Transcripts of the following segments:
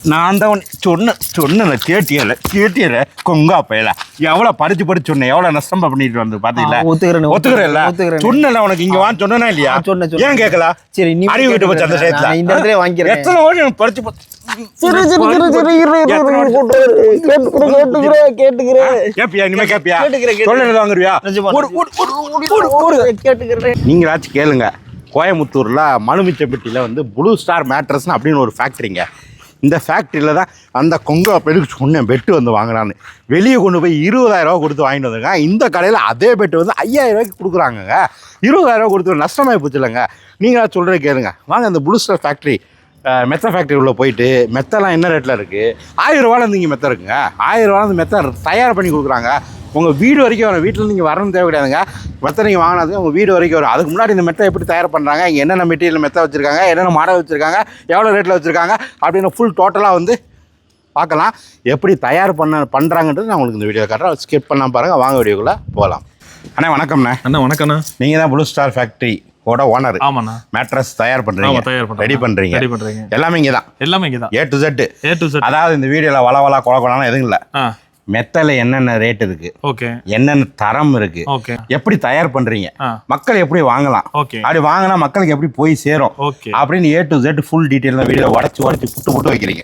நான் தான் சொன்ன சொன்ன கேட்டியல கேட்டியல கொங்கா பயல எவ்வளவு படிச்சு படிச்சு சொன்னேன் எவ்வளவு நஷ்டம் பண்ணிட்டு வந்து பாத்தீங்களா? ஆ, ஒத்துக்கிறேன், ஒத்துக்கிறேன்ல? ஒத்துக்கிறேன். சொன்னல உனக்கு இங்க வான்னு சொன்னா இல்லையா? சொன்னேன். ஏன் கேட்கல சரி, நீ அறிவு விட்டு போச்சு அந்த நான் இந்த இடத்துல வாங்கிக்கிறேன். எத்தனை வருஷம் படிச்சு சரி சரி சரி சரி? கேட்டுக்கிறேன் கேட்டுக்கிறேன் கேட்டுக்கிறேன் கேப்பியா? இனிமே கேப்பியா. சொல்லுறது வாங்குறியா? ஓடு, ஓடு, ஓடு, ஓடு, ஓடு, ஓடு. கேட்டுக்கிறேன் நீங்களாச்சும் கேளுங்க. கோயம்புத்தூரில் மனுமிச்சப்பட்டியில் வந்து ப்ளூ ஸ்டார் மேட்ரஸ்னு அப்படின்னு ஒரு ஃபேக்ட்ரிங்க இந்த ஃபேக்ட்ரியில் தான் அந்த கொங்கை பெருக்கு சொன்னேன் பெட்டு வந்து வாங்கினான்னு வெளியே கொண்டு போய் இருபதாயிரம் ரூபா கொடுத்து வாங்கிட்டு வந்துருங்க இந்த கடையில் அதே பெட்டு வந்து ஐயாயிரம் ரூபாய்க்கு கொடுக்குறாங்கங்க. இருபதாயிரரூவா கொடுத்து நஷ்டமாகி போச்சு இல்லைங்க. நீங்களா சொல்கிறத கேளுங்க. வாங்க அந்த ப்ளூ ஸ்டார் ஃபேக்ட்ரி மெத்த ஃபேக்ட்ரி உள்ளே போயிட்டு மெத்தெல்லாம் என்ன ரேட்டில் இருக்குது ஆயிரம் ரூபாலேருந்து இங்கே மெத்த இருக்குங்க. ஆயிரம் ரூபாலேருந்து மெத்த தயார் பண்ணி கொடுக்குறாங்க. உங்கள் வீடு வரைக்கும் வரும் வீட்டில் நீங்கள் வரணும் தேவை கிடையாதுங்க மெத்தை நீங்கள் வாங்கினது உங்கள் வீடு வரைக்கும் வரும். அதுக்கு முன்னாடி இந்த மெத்தை எப்படி தயார் பண்ணுறாங்க இங்கே என்னென்ன மெட்டீரியல் மெத்தை வச்சுருக்காங்க? என்னென்ன மாடல் வச்சுருக்காங்க? எவ்வளோ ரேட்டில் வச்சுருக்காங்க? அப்படின்னு ஃபுல் டோட்டலாக வந்து பார்க்கலாம். எப்படி தயார் பண்ண பண்ணுறாங்கன்றது நான் உங்களுக்கு இந்த வீடியோ காட்டுறேன். ஸ்கிப் பண்ணாம பாருங்கள் வாங்க வீடியோக்குள்ளே போகலாம். அண்ணா வணக்கம்ண்ணே. அண்ணா வணக்கண்ணா நீங்கள் தான் ப்ளூ ஸ்டார் ஃபேக்ட்ரி ஓட ஓனர் ஆமாண்ணா. மேட்ரஸ் தயார் பண்ணுறீங்க தயார் பண்றோம் ரெடி பண்ணுறீங்க ரெடி பண்றீங்க. எல்லாமே இங்கே தான் எல்லாமே இங்கே தான் A to set A to set அதாவது இந்த வீடியோவில் வள வள கொல கொலான்னு எதுவும் இல்லை. மெத்தல என்னென்ன ரேட் இருக்கு? ஓகே என்னென்ன தரம் இருக்கு? ஓகே எப்படி தயார் பண்றீங்க? மக்கள் எப்படி வாங்கலாம்? ஓகே அப்படி வாங்கினா மக்களுக்கு எப்படி போய் சேரும்? ஓகே அப்படின்னு A to Z full detail video உடச்சு உடச்சு புட்டு புட்டு வைக்கிறீங்க.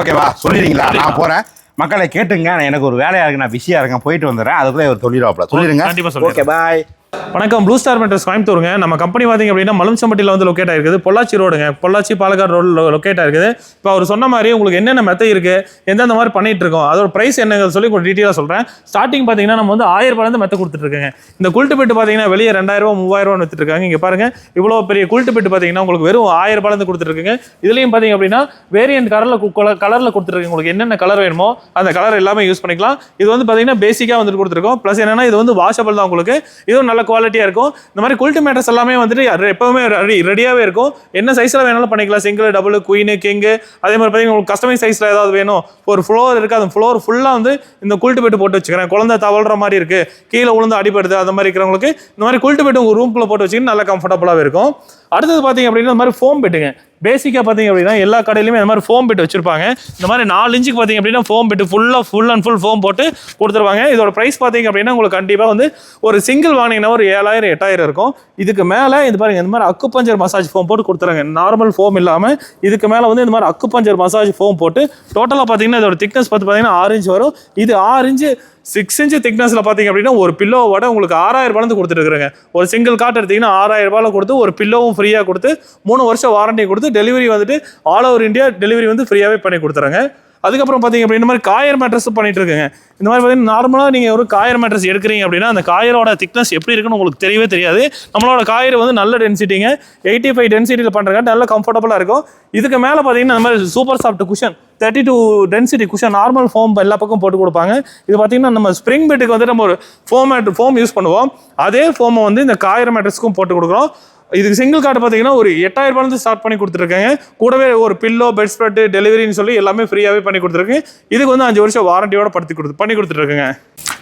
ஓகேவா சொல்லிடுறீங்களா? நான் போறேன். மக்களை கேட்டுங்க. நான் எனக்கு ஒரு வேலையா இருக்கு. நான் பிஸியா இருக்கேன். போயிட்டு வந்துடுறேன். அதுக்குள்ள ஒரு சொல்லிடுவாப்ல சொல்லிடுங்க. ஓகே பாய் வணக்கம் ப்ளூ ஸ்டார் மெட்ரஸ் கோயம்புத்தூருங்க. நம்ம கம்பெனி பார்த்தீங்க அப்படின்னா மலும்சம்பட்டியில் வந்து லொக்கேட் ஆயிருக்குது. பொள்ளாச்சி ரோடுங்க. பொள்ளாச்சி பாலக்காடு ரோடு லொக்கேட் ஆயிருக்குது. இப்போ அவர் சொன்ன மாதிரி உங்களுக்கு என்னென்ன மெத்தை இருக்குது எந்தெந்த மாதிரி பண்ணிட்டு இருக்கோம்? அதோட ப்ரைஸ் என்னங்கிறது சொல்லி கொஞ்சம் டீட்டெயிலாக சொல்கிறேன் ஸ்டார்டிங் பார்த்தீங்கன்னா நம்ம வந்து ஆயிரம் ரூபாயிலிருந்து மெத்தை கொடுத்துட்ருக்கோங்க இந்த குல்ட்டு பெட்டு பார்த்தீங்கன்னா வெளியே ரெண்டாயிரம் ரூபா மூவாயிரம் இங்கே பாருங்கள் பாருங்க. இவ்வளோ பெரிய குல்ட்டு பெட்டு பார்த்தீங்கன்னா உங்களுக்கு வெறும் ஆயிரம் ரூபாயிலிருந்து கொடுத்துருக்குங்க இருக்குங்க. பார்த்தீங்க அப்படின்னா வேரியன்ட் கலரில் கலரில் கொடுத்துருக்கு உங்களுக்கு என்னென்ன கலர் வேணுமோ அந்த கலர் எல்லாமே யூஸ் பண்ணிக்கலாம். இது வந்து பார்த்தீங்கன்னா பேசிக்காக வந்துட்டு கொடுத்துருக்கோம். ப்ளஸ் என்னென்னா இது வந்து வாஷபிள் தான் உங்களுக்கு. இதுவும் நல்ல குவாலிட்டியாக இருக்கும். இந்த மாதிரி குல்ட்டு மேட்டர்ஸ் எல்லாமே வந்துட்டு எப்போவுமே எப்பவுமே ரெடி ரெடியாகவே இருக்கும். என்ன சைஸில் வேணாலும் பண்ணிக்கலாம். சிங்கிள் டபுள் குயின் கிங்கு அதே மாதிரி பார்த்தீங்கன்னா உங்களுக்கு கஸ்டமைஸ் சைஸில் ஏதாவது வேணும். ஒரு ஃப்ளோர் இருக்குது அந்த ஃப்ளோர் ஃபுல்லாக வந்து இந்த குல்ட்டு பெட்டு போட்டு வச்சுக்கிறேன். குழந்தை தவழ்கிற மாதிரி இருக்குது கீழே விழுந்து அடிபடுது. அந்த மாதிரி இருக்கிறவங்களுக்கு இந்த மாதிரி குல்ட்டு பெட்டு உங்கள் ரூம்குள்ளே போட்டு வச்சிங்கன்னா நல்லா கம்ஃபர்டபுளாகவே இருக்கும். அடுத்தது பார்த்தீங்க அப்படின்னா இந்த மாதிரி ஃபோம் பெட்டுங்க பேசிக்காக பார்த்தீங்க அப்படின்னா எல்லா கடையிலுமே இந்த மாதிரி ஃபோம் பெட்டு வச்சிருப்பாங்க. இந்த மாதிரி நாலு இன்ச்சுக்கு பார்த்தீங்க அப்படின்னா ஃபோம் பெட்டு ஃபுல்லாக ஃபுல் அண்ட் ஃபுல் ஃபோம் போட்டு கொடுத்துருவாங்க. இதோட ப்ரைஸ் பார்த்தீங்க அப்படின்னா உங்களுக்கு கண்டிப்பாக வந்து ஒரு சிங்கிள் வாங்கினீங்கன்னா ஒரு ஏழாயிரம் எட்டாயிரம் இருக்கும். இதுக்கு மேலே இது பாருங்க இந்த மாதிரி அக்குப்பஞ்சர் மசாஜ் ஃபோம் போட்டு கொடுத்துறாங்க. நார்மல் ஃபோம் இல்லாமல் இதுக்கு மேலே வந்து இந்த மாதிரி அக்குப்பஞ்சர் மசாஜ் ஃபோம் போட்டு டோட்டலாக பார்த்தீங்கன்னா இதோட திக்னஸ் பார்த்து பார்த்தீங்கன்னா ஆறு இன்ச் வரும். இது ஆறு இன்ச்சு சிக்ஸ் இன்ச் திக்னஸில் பார்த்தீங்க அப்படின்னா ஒரு பில்லோவோட உங்களுக்கு ஆறாயிரம் ரூபாய் கொடுத்துட்டு ஒரு சிங்கிள் காட் எடுத்தீங்கன்னா ஆறாயிரம் ரூபாயில் கொடுத்து ஒரு பில்லோவும் ஃப்ரீயாக கொடுத்து மூணு வருஷம் வாரண்டி கொடுத்து டெலிவரி வந்துட்டு ஆல் ஓவர் இந்தியா டெலிவரி வந்து ஃப்ரீயாகவே பண்ணி கொடுத்துறாங்க. அதுக்கப்புறம் பார்த்தீங்க அப்படின்னா இந்த மாதிரி காயர் மேட்ரஸ் பண்ணிட்டு இருக்குங்க. இந்த மாதிரி பார்த்தீங்கன்னா நார்மலாக நீங்கள் ஒரு காயர் மேட்ரஸ் எடுக்கிறீங்க அப்படின்னா அந்த காயரோட திக்னஸ் எப்படி இருக்குன்னு உங்களுக்கு தெரியவே தெரியாது. நம்மளோட காயர் வந்து நல்ல டென்சிட்டிங்க எயிட்டி ஃபைவ் டென்சிட்டியில் பண்ணுறாங்க நல்ல கம்ஃபர்டபுளாக இருக்கும். இதுக்கு மேலே பார்த்தீங்கன்னா இந்த மாதிரி super soft cushion thirty two density cushion normal foam எல்லா பக்கம் போட்டு கொடுப்பாங்க. இது பார்த்தீங்கன்னா நம்ம ஸ்ப்ரிங் பெட்டுக்கு வந்து நம்ம ஒரு ஃபோம் ஃபோம் யூஸ் பண்ணுவோம். அதே ஃபோமை வந்து இந்த காயர் மேட்ரஸ்க்கும் போட்டு கொடுக்குறோம். இதுக்கு சிங்கிள் கார்டு பார்த்தீங்கன்னா ஒரு எட்டாயிரம் ரூபாயிலிருந்து ஸ்டார்ட் பண்ணி கொடுத்துருக்காங்க. கூடவே ஒரு பில்லோ பெட் ஸ்ப்ரெட் டெலிவரின்னு சொல்லி எல்லாமே ஃப்ரீயாகவே பண்ணி கொடுத்துருக்கேன் இதுக்கு வந்து அஞ்சு வருஷம் வாரண்டியோட படுத்தி கொடுத்து பண்ணி கொடுத்துருக்குங்க.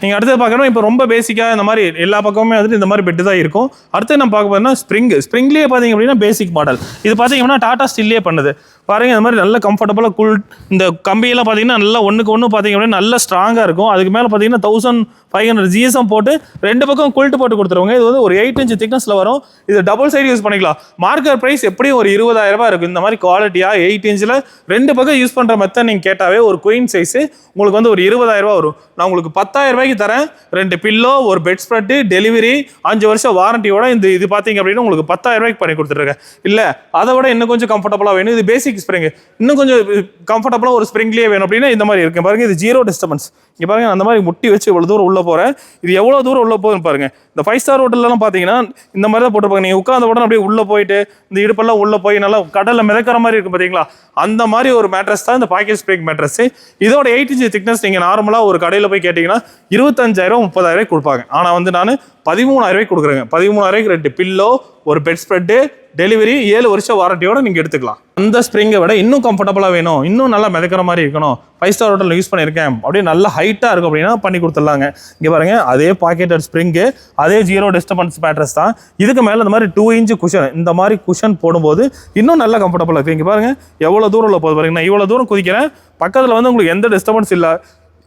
நீங்கள் அடுத்தது பார்க்கணும் இப்போ ரொம்ப பேசிக்காக இந்த மாதிரி எல்லா பக்கமுமே வந்துட்டு இந்த மாதிரி பெட்டு தான் இருக்கும். அடுத்து நம்ம பார்க்க போறோம்னா ஸ்ப்ரிங் ஸ்ப்ரிங்லேயே பார்த்தீங்க அப்படின்னா பேசிக் மாடல் இது பார்த்தீங்கன்னா டாடா ஸ்டில்லே பண்ணுது. பாருங்கள் இந்த மாதிரி நல்ல கம்ஃபர்டபுளாக கூல் இந்த கம்பியெல்லாம் பார்த்தீங்கன்னா நல்லா ஒன்றுக்கு ஒன்று பார்த்தீங்க அப்படின்னா நல்லா ஸ்ட்ராங்காக இருக்கும். அதுக்கு மேலே பார்த்தீங்கன்னா தௌசண்ட் ஃபைவ் ஹண்ட்ரட் ஜிஎஸ்எம் போட்டு ரெண்டு பக்கம் குல்ட்டு போட்டு கொடுத்துருவாங்க. இது வந்து ஒரு எயிட் இன்ச் திக்னஸில் வரும். இது டபுள் சைடு யூஸ் பண்ணிக்கலாம். மார்க்கர் ப்ரைஸ் எப்படியும் ஒரு இருபதாயிரம் ரூபாய் இருக்கும். இந்த மாதிரி குவாலிட்டியாக எயிட் இன்ச்சில் ரெண்டு பக்கம் யூஸ் பண்ணுற மெத்தட் நீங்கள் கேட்டாவே ஒரு குயின் சைஸு உங்களுக்கு வந்து ஒரு இருபதாயிரம் வரும். நான் உங்களுக்கு பத்தாயிரம் ரூபாய்க்கு தரேன். ரெண்டு பில்லோ ஒரு பெட் ஸ்ப்ரெட்டு டெலிவரி அஞ்சு வருஷம் வாரண்டியோட இந்த இது பார்த்தீங்க அப்படின்னா உங்களுக்கு பத்தாயிரம் ரூபாய்க்கு பண்ணி கொடுத்துருக்கேன் இல்லை அதை விட இன்னும் கொஞ்சம் கம்ஃபர்டபுளாக வேணும். இது பேசிக் ஸ்ப்ரிங் இன்னும் கொஞ்சம் கம்ஃபர்டபுளாக ஒரு ஸ்ப்ரிங்லேயே வேணும் அப்படின்னா இந்த மாதிரி இருக்கு பாருங்க இது ஜீரோ டிஸ்டர்பன்ஸ் இங்கே பாருங்க அந்த மாதிரி முட்டி வச்சு இவ்வளோ தூரம் உள்ளே போகிறேன் இது எவ்வளோ தூரம் உள்ளே போகுதுன்னு பாருங்கள் இந்த ஃபைவ் ஸ்டார் ஹோட்டல்லாம் பார்த்தீங்கன்னா இந்த மாதிரி தான் போட்டுருப்பாங்க. நீங்கள் உட்காந்த உடனே அப்படியே உள்ளே போயிட்டு இந்த இடுப்பெல்லாம் உள்ளே போய் நல்லா கடலில் மிதக்கிற மாதிரி இருக்கும் பார்த்தீங்களா அந்த மாதிரி ஒரு மேட்ரஸ் தான் இந்த பாக்கெட் ஸ்ப்ரிங் மேட்ரஸ் இதோட எயிட் இன்ச்சு திக்னஸ் நீங்கள் நார்மலாக ஒரு கடையில் போய் கேட்டிங்கன்னா இருபத்தஞ்சாயிரம் முப்பதாயிரம் கொடுப்பாங்க. ஆனால் வந்து நான் பதிமூணாயிரரூவாய்க்கு கொடுக்குறேங்க. பதிமூணாயிரம் ரெண்டு பில்லோ ஒரு பெட் ஸ்ப்ரெட்டு டெலிவரி ஏழு வருஷம் வாரண்டியோட நீங்கள் எடுத்துக்கலாம். அந்த ஸ்ப்ரிங்கை விட இன்னும் கம்ஃபர்டபுளாக வேணும். இன்னும் நல்லா மிதக்கிற மாதிரி இருக்கணும். ஃபைவ் ஸ்டார் ஹோட்டலில் யூஸ் பண்ணியிருக்கேன். அப்படியே நல்லா ஹைட்டாக இருக்கும் அப்படின்னா பண்ணி கொடுத்துடலாங்க. இங்கே பாருங்கள் அதே பாக்கெட்டட் ஸ்ப்ரிங்கு அதே ஜீரோ டிஸ்டர்பன்ஸ் மேட்ரஸ் தான். இதுக்கு மேலே இந்த மாதிரி டூ இன்ச்சு குஷன் இந்த மாதிரி குஷன் போடும்போது இன்னும் நல்லா கம்ஃபர்டபுளாக இருக்குது இங்கே பாருங்கள் எவ்வளோ தூரம் உள்ள போது பாருங்க. நான் இவ்வளோ தூரம் குதிக்கிறேன். பக்கத்தில் வந்து உங்களுக்கு எந்த டிஸ்டர்பன்ஸ் இல்லை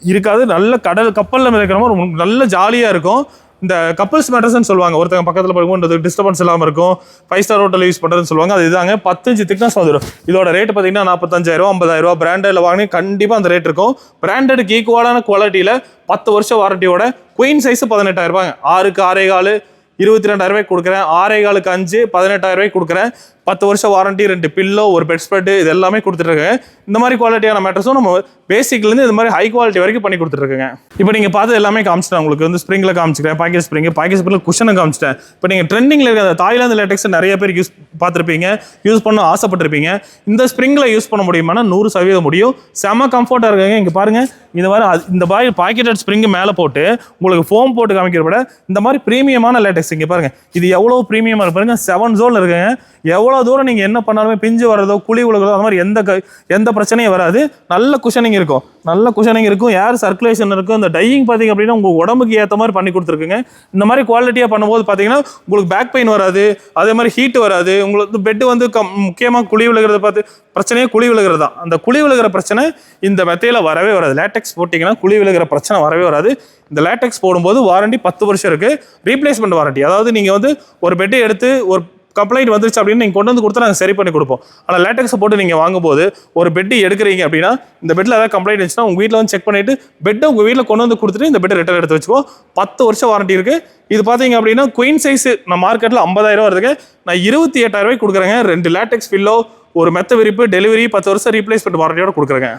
இருக்காது. நல்ல கடல் கப்பலில் மிதக்கிற மாதிரி உங்களுக்கு நல்ல ஜாலியாக இருக்கும். இந்த கப்பல்ஸ் மேட்டர்ஸ்னு சொல்லுவாங்க. ஒருத்தங்க பக்கத்தில் படுக்கும்ன்றது டிஸ்டர்பன்ஸ் இல்லாமல் இருக்கும். ஃபைவ் ஸ்டார் ஹோட்டல் யூஸ் பண்ணுறதுன்னு சொல்லுவாங்க. அது இதாங்க. பத்தஞ்சு திக்னஸ் வந்துடும் இதோட ரேட் பார்த்தீங்கன்னா நாற்பத்தஞ்சாயிரம் ஐம்பதாயிரரூவா பிராண்டடில் வாங்கி கண்டிப்பாக அந்த ரேட் இருக்கும். பிராண்டடுக்கு ஈக்குவலான குவாலிட்டியில் பத்து வருஷம் வாரண்டியோட குயின் சைஸ் பதினெட்டாயிரரூபாங்க ஆறுக்கு ஆறே காலு இருபத்தி ரெண்டாயிரம் கொடுக்குறேன். ஆறே காலுக்கு அஞ்சு பதினெட்டாயிரம் ரூபாய் கொடுக்குறேன். பத்து வருஷம் வாரண்ட்டி ரெண்டு பில்லோ ஒரு பெட் இது எல்லாமே கொடுத்துட்ருக்கேன். இந்த மாதிரி குவாலிட்டியான மேட்டர்ஸும் நம்ம பேசிக்லேருந்து இந்த மாதிரி ஹை குவாலிட்டி வரைக்கும் பண்ணி கொடுத்துட்ருக்கேங்க. இப்போ நீங்கள் பார்த்து எல்லாமே காமிச்சிட்டேன். உங்களுக்கு வந்து ஸ்ப்ரிங்கில் காமிச்சிக்கிறேன் பாக்கெட் ஸ்ப்ரிங் பாக்கெட் ஸ்ப்ரிங்கில் குஷனை காமிச்சிட்டேன். இப்போ நீங்கள் ட்ரெண்டிங்கில் இருக்க அந்த தாய்லாந்து லேட்டக்ஸ் நிறைய பேர் யூஸ் பார்த்துருப்பீங்க. யூஸ் பண்ண ஆசைப்பட்டிருப்பீங்க. இந்த ஸ்ப்ரிங்கில் யூஸ் பண்ண முடியுமானா நூறு சதவீதம் முடியும். செம கம்ஃபர்ட்டாக இருக்காங்க இங்கே பாருங்கள் இந்த மாதிரி அது- இந்த பாய் பாக்கெட்டட் ஸ்ப்ரிங்கு மேலே போட்டு உங்களுக்கு ஃபோம் போட்டு காமிக்கிற விட இந்த மாதிரி ப்ரீமியமான லேட்டெக்ஸ் இங்கே பாருங்கள் இது எவ்வளோ ப்ரீமியமாக இருக்கு பாருங்கள் செவன் ஜோனில் இருக்குங்க. எவ்வளோ தூரம் நீங்கள் என்ன பண்ணாலுமே பிஞ்சு வர்றதோ குழி விழுகிறதோ அந்த மாதிரி எந்த க- எந்த பிரச்சனையும் வராது. நல்ல குஷனிங் இருக்கும். நல்ல குஷனிங் இருக்கும். ஏர் சர்க்குலேஷன் இருக்கும். இந்த டையிங் பார்த்தீங்க அப்படின்னா உங்கள் உடம்புக்கு ஏற்ற மாதிரி பண்ணி கொடுத்துருக்குங்க. இந்த மாதிரி குவாலிட்டியாக பண்ணும்போது பார்த்தீங்கன்னா உங்களுக்கு பேக் பெயின் வராது. அதே மாதிரி ஹீட் வராது. உங்களுக்கு பெட்டு வந்து கம் முக்கியமாக குழி விழுகிறத பார்த்து பிரச்சனையே குழி விழுகிறது தான். அந்த குழி விழுகிற பிரச்சனை இந்த மெத்தையில் வரவே வராது. லேட்டெக்ஸ் போட்டிங்கன்னா குழி விழுகிற பிரச்சனை வரவே வராது. இந்த லேட்டெக்ஸ் போடும்போது வாரண்டி பத்து வருஷம் இருக்குது ரீப்ளேஸ்மெண்ட் வாரண்டி அதாவது நீங்கள் வந்து ஒரு பெட்டை எடுத்து ஒரு கம்ப்ளைண்ட் வந்துருச்சு அப்படின்னு நீங்கள் கொண்டு வந்து கொடுத்தா நாங்கள் சரி பண்ணி கொடுப்போம். ஆனால் லேட்டெக்ஸை போட்டு நீங்கள் வாங்கும்போது ஒரு பெட்டு எடுக்கிறீங்க அப்படின்னா இந்த பெட்டில் ஏதாவது கம்ப்ளைண்ட் இருந்துச்சுன்னா உங்கள் வீட்டில் வந்து செக் பண்ணிவிட்டு பெட்டை உங்கள் வீட்டில் கொண்டு வந்து கொடுத்துட்டு இந்த பெட்டை ரிட்டர்ன் எடுத்து வச்சுக்கோ. பத்து வருஷம் வாரண்டி இருக்குது இது பார்த்தீங்க அப்படின்னா குயின் சைஸ் நான் மார்க்கெட்டில் ஐம்பதாயிரம் வருதுக்கு நான் இருபத்தி எட்டாயிரம் ரூபாய்க்கு கொடுக்குறேங்க. ரெண்டு லேட்டக்ஸ் பில்லோ ஒரு மெத்த விரிப்பு டெலிவரி பத்து வருஷம் ரீப்ளேஸ்மெண்ட் வாரண்டியோட கொடுக்குறேங்க.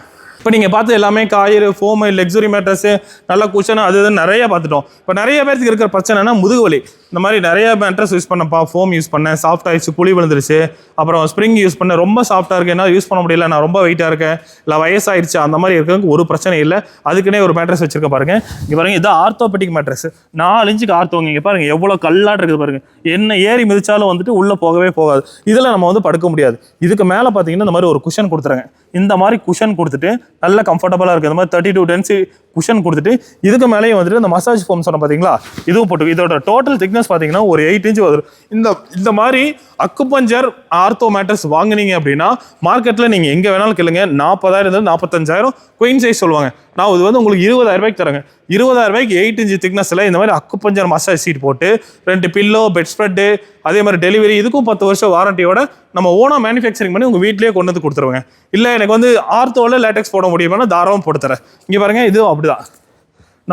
இப்போ நீங்கள் பார்த்து எல்லாமே காயிறு ஃபோமு லக்ஸுரி மேட்ரஸு நல்லா குஷன் அது இது நிறைய பார்த்துட்டோம். இப்போ நிறைய பேருக்கு இருக்கிற பிரச்சனைனா முதுகு வலி. இந்த மாதிரி நிறைய மேட்ரஸ் யூஸ் பண்ணப்பா ஃபோம் யூஸ் பண்ணேன். சாஃப்ட் ஆயிடுச்சு புளி விழுந்துருச்சு. அப்புறம் ஸ்ப்ரிங் யூஸ் பண்ணேன். ரொம்ப சாஃப்ட்டாக இருக்குது என்னால் யூஸ் பண்ண முடியல. நான் ரொம்ப வெயிட்டாக இருக்கேன். இல்லை வயசாயிடுச்சு. அந்த மாதிரி இருக்கிறதுக்கு ஒரு பிரச்சனை இல்லை. அதுக்குன்னே ஒரு மேட்ரஸ் வச்சிருக்க பாருங்க. இங்கே பாருங்க இது ஆர்த்தோபெட்டிக் மேட்ரஸ் நாலு இன்ச்சுக்கு ஆர்த்தோங்க இங்கே பாருங்க. எவ்வளோ கல்லாட்டு இருக்குது பாருங்க. என்ன ஏறி மிதிச்சாலும் வந்துட்டு உள்ளே போகவே போகாது. இதில் நம்ம வந்து படுக்க முடியாது. இதுக்கு மேலே பார்த்தீங்கன்னா இந்த மாதிரி ஒரு குஷன் கொடுத்துருங்க இந்த மாதிரி குஷன் கொடுத்துட்டு நல்ல கம்ஃபர்டபுளாக இருக்குது இந்த மாதிரி தேர்ட்டி டூ டென்சி குஷன் கொடுத்துட்டு இதுக்கு மேலேயும் வந்துட்டு இந்த மசாஜ் ஃபோம் சொன்ன பார்த்தீங்களா இதுவும் போட்டு இதோட டோட்டல் திக்னஸ் பார்த்தீங்கன்னா ஒரு எயிட் இன்ச் வரும். இந்த இந்த மாதிரி அக்குபஞ்சர் ஆர்த்தோ மேட்டர்ஸ் வாங்கினீங்க அப்படின்னா மார்க்கெட்டில் நீங்கள் எங்கே வேணாலும் கேளுங்க. நாற்பதாயிரம் நாற்பத்தஞ்சாயிரம் குயின் சைஸ் சொல்லுவாங்க. நான் இது வந்து உங்களுக்கு இருபதாயிரம் ரூபாய்க்கு தரேங்க. இருபதாயிரம் ரூபாய்க்கு எயிட் இன்ச் திக்னஸில் இந்த மாதிரி அக்குப்பஞ்சர் மசாஜ் சீட் போட்டு ரெண்டு பில்லோ பெட் ஸ்ப்ரெட்டு அதே மாதிரி டெலிவரி இதுக்கும் பத்து வருஷம் வாரண்டியோட நம்ம ஓனாக மேனுஃபேக்சரிங் பண்ணி உங்கள் வீட்லேயே கொண்டு வந்து கொடுத்துருவாங்க. இல்லை எனக்கு வந்து ஆர்த்தோவில் லேட்டக்ஸ் போட முடியுமானா தாராளம் போட்டு தரேன். இங்கே இது இதுவும் அப்படிதான்.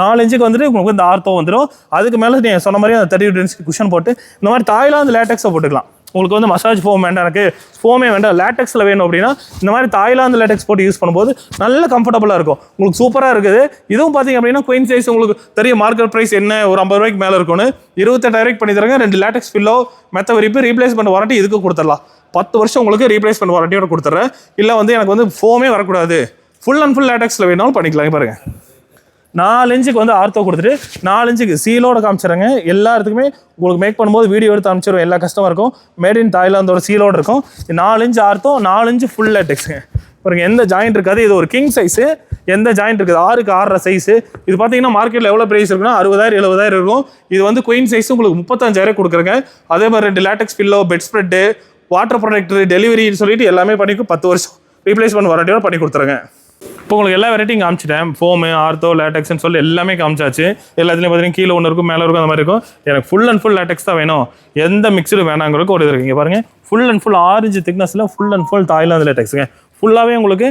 நாலு இன்ச்சுக்கு வந்துட்டு உங்களுக்கு இந்த ஆர்த்தம் வந்துடும் அதுக்கு மேலே நீங்கள் சொன்ன மாதிரி அந்த தேர்ட்டி டென்சிட்டி குஷன் போட்டு இந்த மாதிரி தாய்லாந்து லேட்டக்ஸை போட்டுக்கலாம். உங்களுக்கு வந்து மசாஜ் ஃபோம் வேண்டாம் எனக்கு. ஃபோமே வேண்டாம் லேட்டெக்ஸில் வேணும் அப்படின்னா இந்த மாதிரி தாய்லாந்து லேட்டெக்ஸ் போட்டு யூஸ் பண்ணும்போது நல்ல கம்ஃபர்டபுளாக இருக்கும். உங்களுக்கு சூப்பராக இருக்குது. இதுவும் பார்த்தீங்க அப்படின்னா குயின் சைஸ் உங்களுக்கு தெரியும். மார்க்கெட் ப்ரைஸ் என்ன? ஒரு ஐம்பது ரூபாய்க்கு மேலே இருக்கும்னு. இருபத்தெட்டாயிரம் பண்ணி தராங்க. ரெண்டு லேட்டெக்ஸ் பில்லோ மெத்த விரிப்பு ரீப்ளேஸ்மெண்ட் வாரண்டி இதுக்கு கொடுத்துடலாம். பத்து வருஷம் உங்களுக்கு ரீப்ளேஸ்மெண்ட் வாரண்டியோட கொடுத்துட்றேன் இல்லை வந்து எனக்கு வந்து ஃபோமே வரக்கூடாது. ஃபுல் அண்ட் ஃபுல் லேட்டக்ஸில் வேணாலும் பண்ணிக்கலாம். பாருங்கள் நாலு இன்ச்சுக்கு வந்து ஆர்த்தோ கொடுத்துட்டு நாலு இன்ச்சுக்கு சீலோட காமிச்சிடுறேங்க. எல்லாத்துக்குமே உங்களுக்கு மேக் பண்ணும்போது வீடியோ எடுத்து அமைச்சிருவோம் எல்லா கஸ்டமருக்கும் மேட் இன் தாய்லாந்தோட சீலோடு இருக்கும். இது நாலு இன்ச்சு ஆர்த்தோ நாலு இன்ச்சு ஃபுல் லேட்டெக்ஸுங்க பாருங்க எந்த ஜாயிண்ட் இருக்காது. இது ஒரு கிங் சைஸு எந்த ஜாயிண்ட் இருக்குது? ஆறுக்கு ஆறரை சைஸு இது பார்த்தீங்கன்னா மார்க்கெட்டில் எவ்வளோ ப்ரைஸ் இருக்குன்னா அறுபதாயிரம் எழுபதாயிரம் இருக்கும். இது வந்து குயின் சைஸ் உங்களுக்கு முப்பத்தஞ்சாயிரம் கொடுக்குறேங்க. அதே மாதிரி ரெண்டு latex pillow bedspread water product டெலிவரின்னு சொல்லிட்டு எல்லாமே பண்ணிக்கும் பத்து வருஷம். ரீப்ளேஸ்மெண்ட் வாரண்டியோட பண்ணி கொடுத்துருங்க இப்போ உங்களுக்கு எல்லா வெரைட்டியும் காமிச்சிட்டேன். ஃபோமு ஆர்த்தோ லேட்டெக்ஸ்னு சொல்லி எல்லாமே காமிச்சாச்சு. எல்லாத்துலேயும் பார்த்தீங்கன்னா கீழே ஒன்று இருக்கும் மேலே இருக்கும் அந்த மாதிரி இருக்கும். எனக்கு ஃபுல் அண்ட் ஃபுல் லேட்டெக்ஸ் தான் வேணும். எந்த மிக்சடு வேணாங்கிறதுக்கு ஒரு இது இருக்குங்க பாருங்க. ஃபுல் அண்ட் ஃபுல் ஆரஞ்சு திக்னஸில் ஃபுல் அண்ட் ஃபுல் தாய்லாந்து லேட்டெக்ஸுங்க ஃபுல்லாகவே உங்களுக்கு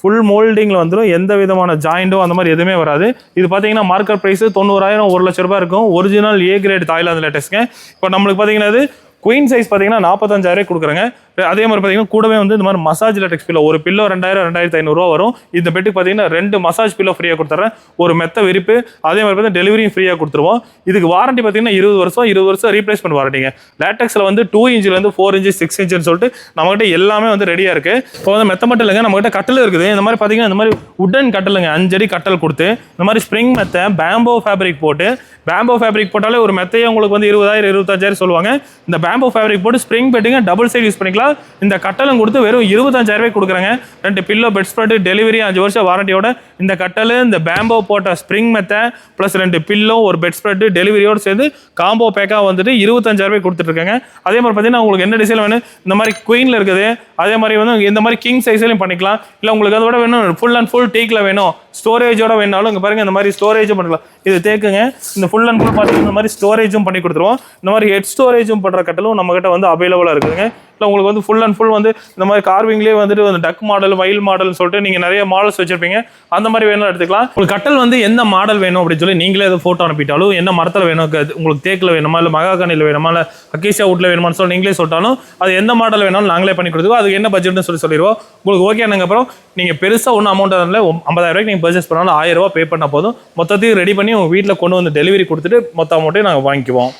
ஃபுல் மோல்டிங்கில் வந்துடும் எந்த விதமான ஜாயிண்டோ அந்த மாதிரி எதுவுமே வராது. இது பார்த்தீங்கன்னா மார்க்கெட் ப்ரைஸ் தொண்ணூறாயிரம் ஒரு லட்ச ரூபாய் இருக்கும். ஒரிஜினல் ஏ கிரேட் தாய்லாந்து லேட்டெக்ஸ்ங்க இப்போ நம்மளுக்கு பார்த்தீங்கன்னா குயின் சைஸ் பார்த்தீங்கன்னா நாற்பத்தஞ்சாயிரம் கொடுக்குறேங்க. அதே மாதிரி பார்த்தீங்கன்னா கூடவே வந்து இந்த மாதிரி மசாஜ் லேட்டெக்ஸ் பில்லோ ஒரு பில்லோ ரெண்டாயிரம் ரெண்டாயிரத்தி ஐநூறுரூவா வரும். இந்த பெட்டுக்கு பார்த்தீங்கன்னா ரெண்டு மசாஜ் பில்லோ ஃப்ரீயாக கொடுத்துறேன். ஒரு மெத்த விரிப்பு அதே மாதிரி பார்த்தீங்கன்னா டெலிவரியும் ஃப்ரீயாக கொடுத்துருவோம். இதுக்கு வாரண்டி பார்த்தீங்கன்னா இருபது வருஷம் இருபது வருஷம் ரீப்ளேஸ்மெண்ட் வாரண்டிங்க லேட்டெக்ஸில் வந்து டூ இன்ச்லேருந்து ஃபோர் இன்ச்சு சிக்ஸ் இன்ச்சுன்னு சொல்லிட்டு நம்மகிட்ட எல்லாமே வந்து ரெடியாக இருக்குது இப்போ வந்து மெத்த மட்டும் இல்லைங்க நம்மகிட்ட கட்டில் இருக்குது. இந்த மாதிரி பார்த்தீங்கன்னா இந்த மாதிரி உடன் கட்டலுங்க அஞ்சடி கட்டல் கொடுத்து இந்த மாதிரி ஸ்ப்ரிங் மெத்தை பேம்போ ஃபேப்ரிக் போட்டு பேம்போ ஃபேப்ரிக் போட்டாலே ஒரு மெத்தையே உங்களுக்கு வந்து இருபதாயிரம் இருபத்தஞ்சாயிரம் சொல்லுவாங்க. இந்த பேம்போ ஃபேப்ரிக் போட்டு ஸ்ப்ரிங் பெட்டுங்க டபுள் சைடு யூஸ் பண்ணிக்கலாம். இந்த கட்டலும் கொடுத்து வெறும் இருபத்தஞ்சாயிரம் ரூபாய் கொடுக்குறாங்க. ரெண்டு பில்லோ பெட் ஸ்ப்ரெட் டெலிவரி அஞ்சு வருஷம் வாரண்டியோட இந்த கட்டல் இந்த பேம்போ போட்ட ஸ்ப்ரிங் மெத்தை ப்ளஸ் ரெண்டு பில்லோ ஒரு பெட் ஸ்ப்ரெட் டெலிவரியோடு சேர்ந்து காம்போ பேக்காக வந்துட்டு இருபத்தஞ்சாயிரம் ரூபாய் கொடுத்துட்ருக்காங்க. அதே மாதிரி பார்த்தீங்கன்னா உங்களுக்கு என்ன டிசைன் வேணும்? இந்த மாதிரி குயினில் இருக்குது. அதே மாதிரி வந்து இந்த மாதிரி கிங் சைஸ்லையும் பண்ணிக்கலாம். இல்லை உங்களுக்கு அதோட வேணும் ஃபுல் அண்ட் ஃபுல் டீக்கில் வேணும். ஸ்டோரேஜோட வேணாலும் இங்கே பாருங்கள் இந்த மாதிரி ஸ்டோரேஜும் பண்ணிக்கலாம். இது தேக்குங்க. இந்த ஃபுல் அண்ட் ஃபுல் பார்த்தீங்கன்னா இந்த மாதிரி ஸ்டோரேஜும் பண்ணி கொடுத்துருவோம். இந்த மாதிரி ஹெட் ஸ்டோரேஜும் பண்ணுற கட்டலும் நம்மகிட்ட வந்து அவைலபிளாக இருக்குதுங்க. இல்லை உங்களுக்கு வந்து ஃபுல் அண்ட் ஃபுல் வந்து இந்த மாதிரி கார்விங்லேயே வந்துட்டு வந்து டக் மாடல் மயில் மாடல்னு சொல்லிட்டு நீங்கள் நிறைய மாடல்ஸ் வச்சிருப்பீங்க. அந்த மாதிரி வேணும் எடுத்துக்கலாம். உங்களுக்கு கட்டல் வந்து எந்த மாடல் வேணும் அப்படின்னு சொல்லி நீங்களே அதை ஃபோட்டோ அனுப்பிட்டாலும் என்ன மரத்தில் வேணும் உங்களுக்கு தேக்கில் வேணுமா இல்லை மகாகனியில் வேணுமா இல்லை அக்கேசியா வுட்டில் வேணுமான்னு சொல்லி நீங்களே சொல்லிட்டாலும் அது எந்த மாடல் வேணாலும் நாங்களே பண்ணி கொடுத்துருவோம் அதுக்கு என்ன பட்ஜெட்னு சொல்லி சொல்லிடுவோம். உங்களுக்கு ஓகே அப்புறம் நீங்கள் பெருசாக ஒன்றும் அமௌண்ட் அதில் ஐம்பதாயிரம் ரூபாய்க்கு நீங்கள் பர்ச்சேஸ் பண்ணாலும் ஆயிரம் பே பண்ணால் போதும். மொத்தத்தையும் ரெடி பண்ணி உங்கள் வீட்டில் கொண்டு வந்து டெலிவரி கொடுத்துட்டு மொத்த அமௌண்ட்டையும் நாங்கள் வாங்கிக்குவோம்.